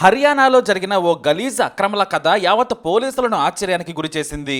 హర్యానాలో జరిగిన ఓ గలీజ్ అక్రమల కథ యావత్ పోలీసులను ఆశ్చర్యానికి గురిచేసింది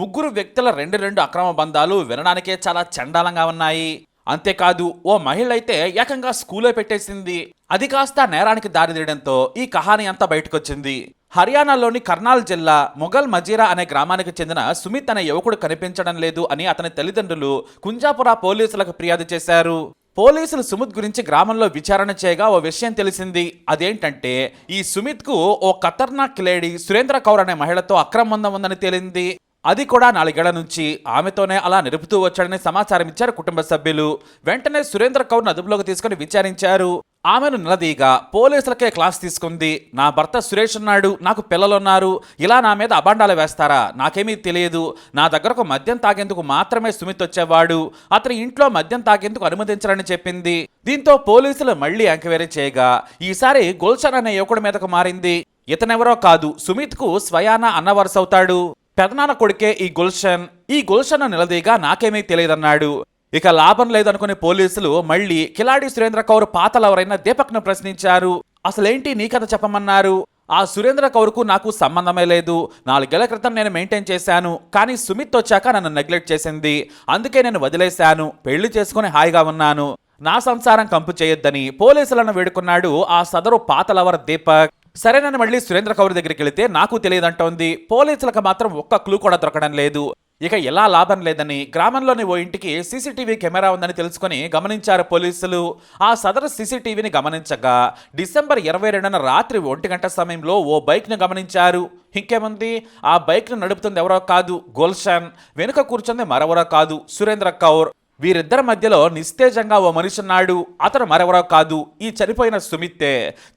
ముగ్గురు వ్యక్తుల రెండు రెండు అక్రమ బంధాలు వినడానికే చాలా చండాలంగా ఉన్నాయి. అంతేకాదు ఓ మహిళ అయితే ఏకంగా స్కూలే పెట్టేసింది. అది కాస్త నేరానికి దారితీయడంతో ఈ కహాని అంతా బయటకొచ్చింది. హర్యానాలోని కర్నాల్ జిల్లా మొఘల్ మజీరా అనే గ్రామానికి చెందిన సుమిత్ అనే యువకుడు కనిపించడం లేదు అని అతని తల్లిదండ్రులు కుంజాపుర పోలీసులకు ఫిర్యాదు చేశారు. పోలీసులు సుమిత్ గురించి గ్రామంలో విచారణ చేయగా ఓ విషయం తెలిసింది. అదేంటంటే ఈ సుమిత్కు ఓ ఖతర్నాక్ లేడీ సురేంద్ర కౌర్ అనే మహిళతో అక్రమందం ఉందని తేలింది. అది కూడా నాలుగేళ్ళ నుంచి. ఆమెతోనే అలా నిలుపుతూ వచ్చాడని సమాచారం ఇచ్చారు కుటుంబ సభ్యులు. వెంటనే సురేంద్ర కౌర్ను అదుపులోకి తీసుకుని విచారించారు. ఆమెను నిలదీగా పోలీసులకే క్లాస్ తీసుకుంది. నా భర్త సురేష్ ఉన్నాడు. నాకు పిల్లలున్నారు. ఇలా నా మీద అబాండాలు వేస్తారా? నాకేమీ తెలియదు. నా దగ్గరకు మద్యం తాగేందుకు మాత్రమే సుమిత్ వచ్చేవాడు. అతని ఇంట్లో మద్యం తాగేందుకు అనుమతించాలని చెప్పింది. దీంతో పోలీసులు మళ్ళీ ఎంక్వైరీ చేయగా ఈసారి గుల్షన్ అనే యువకుడి మీదకు మారింది. ఇతనెవరో కాదు. సుమిత్కు స్వయాన అన్న వరుస అవుతాడు పెదనాన్న కొడుకే ఈ గుల్షన్. ఈ గుల్షన్ నిలదీగా నాకేమీ తెలియదన్నాడు. ఇక లాభం లేదనుకునే పోలీసులు మళ్ళీ కిలాడి సురేంద్ర కౌర్ పాతలవరైనా దీపక్ను ప్రశ్నించారు. అసలేంటి నీ కథ చెప్పమన్నారు? ఆ సురేంద్ర కౌర్కు నాకు సంబంధమే లేదు. నాలుగేళ్ళ క్రితం నేను మెయింటైన్ చేశాను. కానీ సుమిత్ వచ్చాక నన్ను నెగ్లెక్ట్ చేసింది. అందుకే నేను వదిలేశాను. పెళ్ళి చేసుకుని హాయిగా ఉన్నాను. నా సంసారం కంపు చేయొద్దని పోలీసులను వేడుకున్నాడు ఆ సదరు పాతలవర్ దీపక్. సరే నన్ను మళ్ళీ సురేంద్ర కౌర్ దగ్గరికి వెళితే నాకు తెలియదంటోంది. పోలీసులకు మాత్రం ఒక్క క్లూ కూడా దొరకడం లేదు. ఇక ఎలా లాభం లేదని గ్రామంలోని ఓ ఇంటికి సీసీటీవీ కెమెరా ఉందని తెలుసుకొని గమనించారు పోలీసులు. ఆ సదరు సీసీటీవీని గమనించగా డిసెంబర్ ఇరవై రెండున రాత్రి ఒంటి గంట సమయంలో ఓ బైక్ను గమనించారు. ఇంకేముంది? ఆ బైక్ను నడుపుతుంది ఎవరో కాదు గుల్షన్. వెనుక కూర్చుంది మరెవరో కాదు సురేంద్ర కౌర్. వీరిద్దరి మధ్యలో నిస్తేజంగా ఓ మనిషి ఉన్నాడు అతను మరెవరో కాదు. ఈ చనిపోయిన సుమిత్తే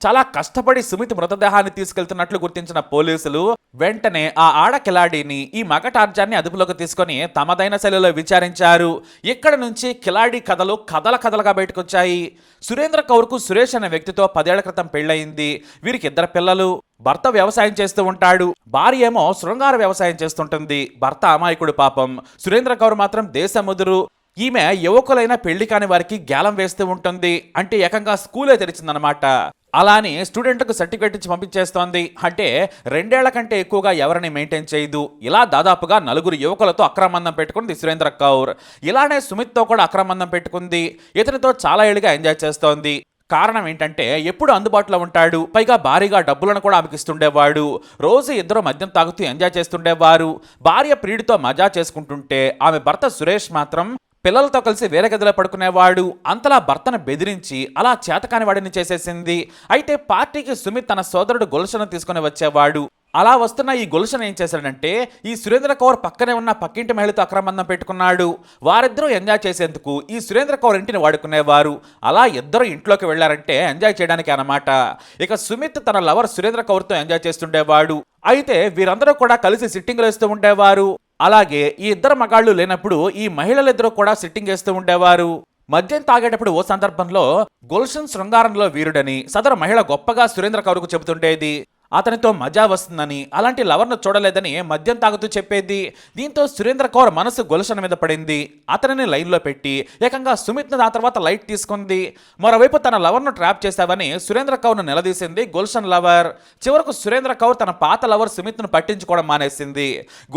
చాలా కష్టపడి సుమిత్ మృతదేహాన్ని తీసుకెళ్తున్నట్లు గుర్తించిన పోలీసులు వెంటనే ఆ ఆడ కిలాడీని ఈ మగ టార్జాన్ని అదుపులోకి తీసుకొని తమదైన శైలిలో విచారించారు. ఇక్కడ నుంచి కిలాడి కథలు కథల కథలుగా బయటకొచ్చాయి. సురేంద్ర కౌర్కు సురేష్ అనే వ్యక్తితో పదేళ్ళ క్రితం పెళ్ళయింది. వీరికి ఇద్దరు పిల్లలు. భర్త వ్యవసాయం చేస్తూ ఉంటాడు. భార్య ఏమో శృంగార వ్యవసాయం చేస్తుంటుంది. భర్త అమాయకుడు పాపం. సురేంద్ర కౌర్ మాత్రం దేశముదురు. ఈమె యువకులైన పెళ్ళి కాని వారికి గ్యాలం వేస్తూ ఉంటుంది. అంటే ఏకంగా స్కూలే తెరిచిందనమాట అలానే స్టూడెంట్లకు సర్టిఫికేట్ ఇచ్చి పంపించేస్తోంది. అంటే రెండేళ్ళ కంటే ఎక్కువగా ఎవరిని మెయింటైన్ చేయదు. ఇలా దాదాపుగా నలుగురు యువకులతో అక్రమందం పెట్టుకుంది సురేంద్ర కౌర్. ఇలానే సుమిత్తో కూడా అక్రమందం పెట్టుకుంది. ఇతనితో చాలా ఏళ్ళుగా ఎంజాయ్ చేస్తోంది. కారణం ఏంటంటే ఎప్పుడు అందుబాటులో ఉంటాడు. పైగా భారీగా డబ్బులను కూడా ఆమెకి ఇస్తుండేవాడు. రోజు ఇద్దరు మద్యం తాగుతూ ఎంజాయ్ చేస్తుండేవారు. భార్య ప్రియుడితో మజా చేసుకుంటుంటే ఆమె భర్త సురేష్ మాత్రం పిల్లలతో కలిసి వేరే గదిలో పడుకునేవాడు. అంతలా భర్తను బెదిరించి అలా చేతకాని వాడిని చేసేసింది. అయితే పార్టీకి సుమిత్ తన సోదరుడు గుల్షను తీసుకుని వచ్చేవాడు. అలా వస్తున్న ఈ గుల్షన్ ఏం చేశాడంటే ఈ సురేంద్ర కౌర్ పక్కనే ఉన్న పక్కింటి మహిళతో అక్రమందం పెట్టుకున్నాడు. వారిద్దరూ ఎంజాయ్ చేసేందుకు ఈ సురేంద్ర కౌర్ ఇంటిని వాడుకునేవారు. అలా ఇద్దరు ఇంట్లోకి వెళ్ళారంటే ఎంజాయ్ చేయడానికి అనమాట ఇక సుమిత్ తన లవర్ సురేంద్ర కౌర్తో ఎంజాయ్ చేస్తుండేవాడు. అయితే వీరందరూ కూడా కలిసి సిట్టింగ్లు వేస్తూ ఉండేవారు. అలాగే ఈ ఇద్దరు మగాళ్ళు లేనప్పుడు ఈ మహిళలిద్దరూ కూడా సిట్టింగ్ వేస్తూ ఉండేవారు. మద్యం తాగేటప్పుడు ఓ సందర్భంలో గుల్షన్ శృంగారంలో వీరుడని సదరు మహిళ గొప్పగా సురేంద్ర కౌరుకు చెబుతుండేది. అతనితో మజా వస్తుందని అలాంటి లవర్ను చూడలేదని మద్యం తాగుతూ చెప్పేది. దీంతో సురేంద్ర కౌర్ మనసు గుల్షన్ మీద పడింది. అతనిని లైన్లో పెట్టి ఏకంగా సుమిత్ను ఆ తర్వాత లైట్ తీసుకుంది. మరోవైపు తన లవర్ను ట్రాప్ చేశావని సురేంద్ర కౌర్ను నిలదీసింది గుల్షన్ లవర్. చివరకు సురేంద్ర కౌర్ తన పాత లవర్ సుమిత్ను పట్టించుకోవడం మానేసింది.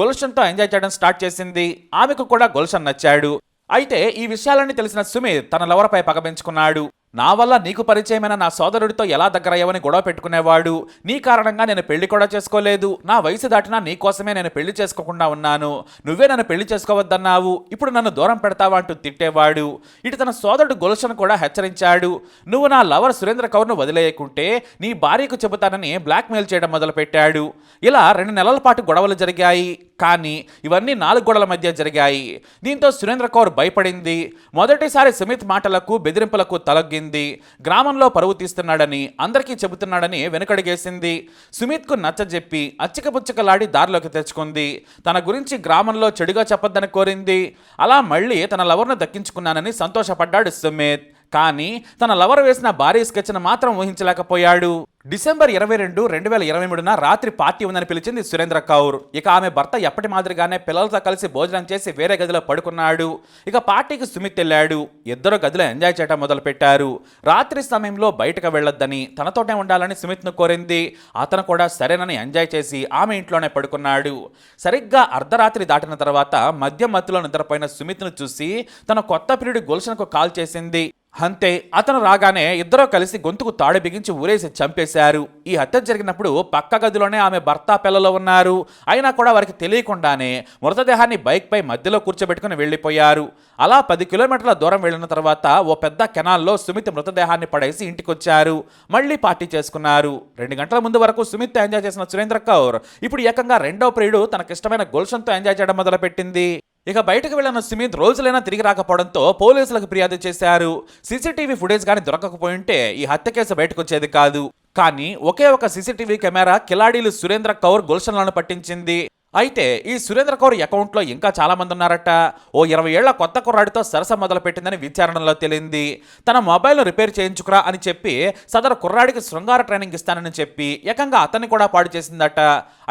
గుల్షన్తో ఎంజాయ్ చేయడం స్టార్ట్ చేసింది. ఆమెకు కూడా గుల్షన్ నచ్చాడు. అయితే ఈ విషయాలన్నీ తెలిసిన సుమిత్ తన లవర్పై పగ పెంచుకున్నాడు. నా వల్ల నీకు పరిచయమైన నా సోదరుడితో ఎలా దగ్గరయ్యావని గొడవ పెట్టుకునేవాడు? నీ కారణంగా నేను పెళ్ళి కూడా చేసుకోలేదు. నా వయసు దాటినా నీ కోసమే నేను పెళ్ళి చేసుకోకుండా ఉన్నాను. నువ్వే నన్ను పెళ్ళి చేసుకోవద్దన్నావు. ఇప్పుడు నన్ను దూరం పెడతావా అంటూ తిట్టేవాడు. ఇటు తన సోదరుడు గుల్షన్ కూడా హెచ్చరించాడు. నువ్వు నా లవర్ సురేంద్ర కౌర్ను వదిలేయకుంటే నీ భార్యకు చెబుతానని బ్లాక్మెయిల్ చేయడం మొదలుపెట్టాడు. ఇలా రెండు నెలల పాటు గొడవలు జరిగాయి. కానీ ఇవన్నీ నాలుగు గోడల మధ్య జరిగాయి. దీంతో సురేంద్ర కౌర్ భయపడింది. మొదటిసారి సుమిత్ మాటలకు బెదిరింపులకు తలగ్గింది. గ్రామంలో పరువు తీస్తున్నాడని అందరికీ చెబుతున్నాడని వెనుకడిగేసింది. సుమిత్కు నచ్చజెప్పి అచ్చికపుచ్చకలాడి దారిలోకి తెచ్చుకుంది. తన గురించి గ్రామంలో చెడుగా చెప్పొద్దని కోరింది. అలా మళ్ళీ తన లవర్ను దక్కించుకున్నానని సంతోషపడ్డాడు సుమిత్. కానీ తన లవర్ వేసిన భారీ స్కెచ్ను మాత్రం ఊహించలేకపోయాడు. డిసెంబర్ ఇరవై రెండు రెండు వేల ఇరవై మూడున రాత్రి పార్టీ ఉందని పిలిచింది సురేంద్ర కౌర్. ఇక ఆమె భర్త ఎప్పటి మాదిరిగానే పిల్లలతో కలిసి భోజనం చేసి వేరే గదిలో పడుకున్నాడు. ఇక పార్టీకి సుమిత్ వెళ్ళాడు. ఇద్దరు గదిలో ఎంజాయ్ చేయడం మొదలుపెట్టారు. రాత్రి సమయంలో బయటకు వెళ్ళొద్దని తనతోనే ఉండాలని సుమిత్ను కోరింది. అతను కూడా సరేనని ఎంజాయ్ చేసి ఆమె ఇంట్లోనే పడుకున్నాడు. సరిగ్గా అర్ధరాత్రి దాటిన తర్వాత మద్యం మత్తులో నిద్రపోయిన సుమిత్ను చూసి తన కొత్త ప్రియుడి గుల్షన్కు కాల్ చేసింది. అంతే అతను రాగానే ఇద్దరూ కలిసి గొంతుకు తాడు బిగించి ఊరేసి చంపేశారు. ఈ హత్య జరిగినప్పుడు పక్క గదిలోనే ఆమె భర్త పిల్లలు ఉన్నారు. అయినా కూడా వారికి తెలియకుండానే మృతదేహాన్ని బైక్పై మధ్యలో కూర్చోబెట్టుకుని వెళ్ళిపోయారు. అలా పది కిలోమీటర్ల దూరం వెళ్ళిన తర్వాత ఓ పెద్ద కెనాల్లో సుమిత్ మృతదేహాన్ని పడేసి ఇంటికొచ్చారు. మళ్ళీ పార్టీ చేసుకున్నారు. రెండు గంటల ముందు వరకు సుమిత్ ఎంజాయ్ చేసిన సురేంద్ర కౌర్ ఇప్పుడు ఏకంగా రెండో ప్రియుడు తనకిష్టమైన గుల్షన్తో ఎంజాయ్ చేయడం మొదలుపెట్టింది. ఇక బయటకు వెళ్ళిన సుమిత్ రోజులైనా తిరిగి రాకపోవడంతో పోలీసులకు ఫిర్యాదు చేశారు. సీసీటీవీ ఫుటేజ్ కానీ దొరకకపోయింటే ఈ హత్య కేసు బయటకు వచ్చేది కాదు. కానీ ఒకే ఒక సీసీటీవీ కెమెరా కిలాడీలు సురేంద్ర కౌర్ గుల్షన్లను పట్టించింది. అయితే ఈ సురేంద్ర కౌర్ అకౌంట్లో ఇంకా చాలామంది ఉన్నారట. ఓ ఇరవై ఏళ్ళ కొత్త కుర్రాడితో సరస మొదలు పెట్టిందని విచారణలో తేలింది. తన మొబైల్ రిపేర్ చేయించుకురా అని చెప్పి సదరు కుర్రాడికి శృంగార ట్రైనింగ్ ఇస్తానని చెప్పి ఏకంగా అతన్ని కూడా పాడు చేసిందట.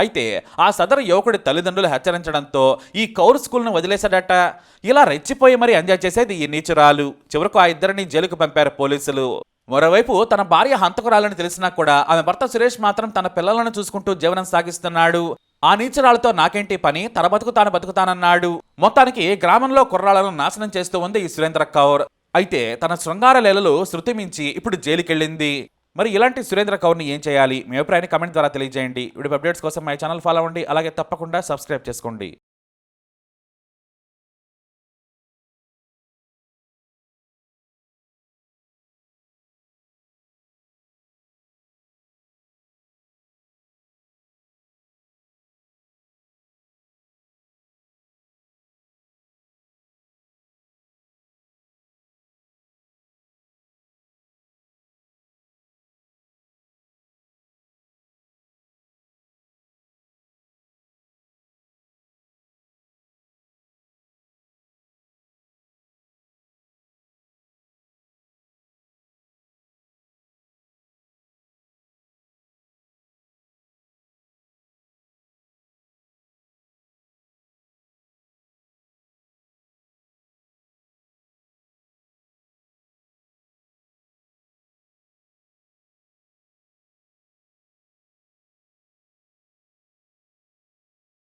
అయితే ఆ సదరు యువకుడి తల్లిదండ్రులు హెచ్చరించడంతో ఈ కౌర్ స్కూల్ను వదిలేశాడట. ఇలా రెచ్చిపోయి మరీ ఎంజాయ్ చేసేది ఈ నీచురాలు. చివరకు ఆ ఇద్దరిని జైలుకు పంపారు పోలీసులు. మరోవైపు తన భార్య హంతకురాలని తెలిసినా కూడా ఆమె భర్త సురేష్ మాత్రం తన పిల్లలను చూసుకుంటూ జీవనం సాగిస్తున్నాడు. ఆ నీచరాలతో నాకేంటి పని? తన బతుకు తాను బతుకుతానన్నాడు. మొత్తానికి గ్రామంలో కుర్రాళ్ళను నాశనం చేస్తూ ఉంది ఈ సురేంద్ర కౌర్. అయితే తన శృంగార లీలలు శృతి మించి ఇప్పుడు జైలుకెళ్ళింది. మరి ఇలాంటి సురేంద్ర కౌర్ని ఏం చేయాలి? మీ అభిప్రాయాన్ని కమెంట్ ద్వారా తెలియజేయండి. వీడియో అప్డేట్స్ కోసం మై ఛానల్ ఫాలో అవ్వండి. అలాగే తప్పకుండా సబ్స్క్రైబ్ చేసుకోండి.